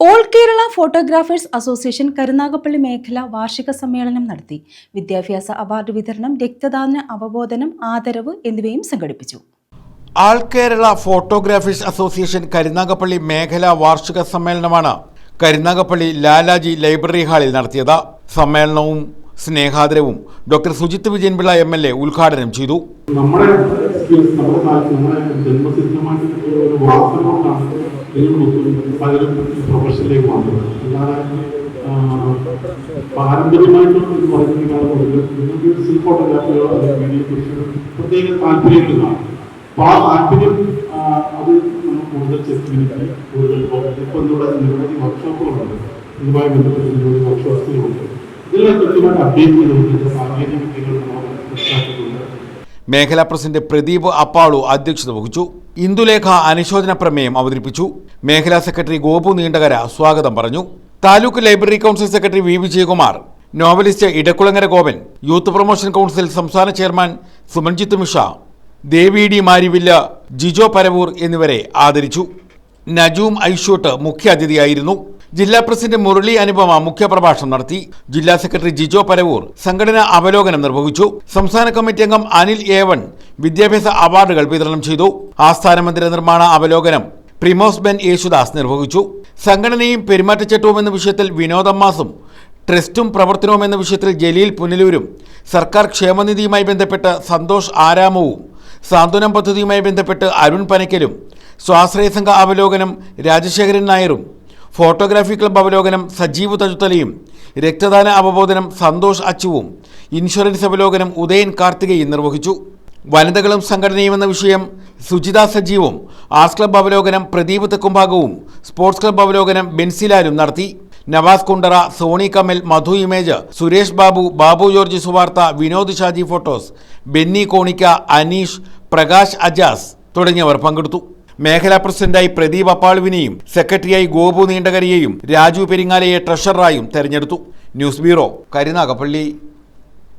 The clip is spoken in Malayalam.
All Kerala photographers association Karunagappally മേഖല വാർഷിക സമ്മേളനം നടത്തി. വിദ്യാഭ്യാസ അവാർഡ് വിതരണം രക്തദാന അവബോധനം ആദരവ് എന്നിവയും സംഘടിപ്പിച്ചു. All Kerala photographers association Karunagappally മേഖലാ വാർഷിക സമ്മേളനമാണ് കരുനാഗപ്പള്ളി ലാലാജി ലൈബ്രറി ഹാളിൽ നടത്തിയത്. സമ്മേളനവും സ്നേഹാദരവും doctor Sujith Vijayanpillai M L A ഉദ്ഘാടനം ചെയ്തു. നമ്മുടെ നമ്മുടെ ഒരു പ്രത്യേക ആ മേഖലാ പ്രസിഡന്റ് പ്രദീപ് അപ്പാളു അധ്യക്ഷത വഹിച്ചു. ഇന്ദുലേഖ അനുശോചന പ്രമേയം അവതരിപ്പിച്ചു. മേഖലാ സെക്രട്ടറി ഗോപു നീണ്ടകര സ്വാഗതം പറഞ്ഞു. Taluk library council secretary V Vijayakumar novelist Edakkulangara Gopan youth promotion council സംസ്ഥാന ചെയർമാൻ സുമൻജിത്ത് മിഷ ദേവി ഡി മാരിവില്ല ജിജോ പരവൂർ എന്നിവരെ ആദരിച്ചു. നജൂം ഐഷൂട്ട് മുഖ്യാതിഥിയായിരുന്നു. ജില്ലാ പ്രസിഡന്റ് മുരളി അനുപമ മുഖ്യപ്രഭാഷണം നടത്തി. ജില്ലാ സെക്രട്ടറി ജിജോ പരവൂർ സംഘടനാ അവലോകനം നിർവഹിച്ചു. സംസ്ഥാന കമ്മിറ്റി അംഗം അനിൽ ഏവൺ വിദ്യാഭ്യാസ അവാർഡുകൾ വിതരണം ചെയ്തു. ആസ്ഥാന മന്ദിര നിർമ്മാണ അവലോകനം പ്രിമോസ് ബെൻ യേശുദാസ് നിർവഹിച്ചു. സംഘടനയും പെരുമാറ്റച്ചട്ടവും എന്ന വിഷയത്തിൽ വിനോദമ്മാസും ട്രസ്റ്റും പ്രവർത്തനവും എന്ന വിഷയത്തിൽ ജലീൽ പുനലൂരും സർക്കാർ ക്ഷേമനിധിയുമായി ബന്ധപ്പെട്ട് സന്തോഷ് ആരാമവും സാന്ത്വനം പദ്ധതിയുമായി ബന്ധപ്പെട്ട് അരുൺ പനക്കലും സ്വാശ്രയ സംഘ അവലോകനം രാജശേഖരൻ നായരും ഫോട്ടോഗ്രാഫി ക്ലബ് അവലോകനം സജീവ് തഴുത്തലയും രക്തദാന അവബോധനം സന്തോഷ് അച്ചുവും ഇൻഷുറൻസ് അവലോകനം ഉദയൻ കാർത്തികയും നിർവഹിച്ചു. വനിതകളും സംഘടനയും എന്ന വിഷയം സുജിത സജീവും ആർട്സ് ക്ലബ് അവലോകനം പ്രദീപ് തെക്കുംഭാഗവും സ്പോർട്സ് ക്ലബ് അവലോകനം ബെൻസിലാലും നടത്തി. Navas Kundara Soni Kamal Madhu image Suresh Babu Babu George Suvartha Vinod Shaji photos Benny Konica Aneesh Prakash Ajas തുടങ്ങിയവർ പങ്കെടുത്തു. മേഖലാ പ്രസിഡന്റായി പ്രദീപ് അപ്പാളുവിനെയും സെക്രട്ടറിയായി ഗോപു നീണ്ടകരയെയും രാജു പെരിങ്ങാലയെ ട്രഷററായും തെരഞ്ഞെടുത്തു. News bureau Karunagappally.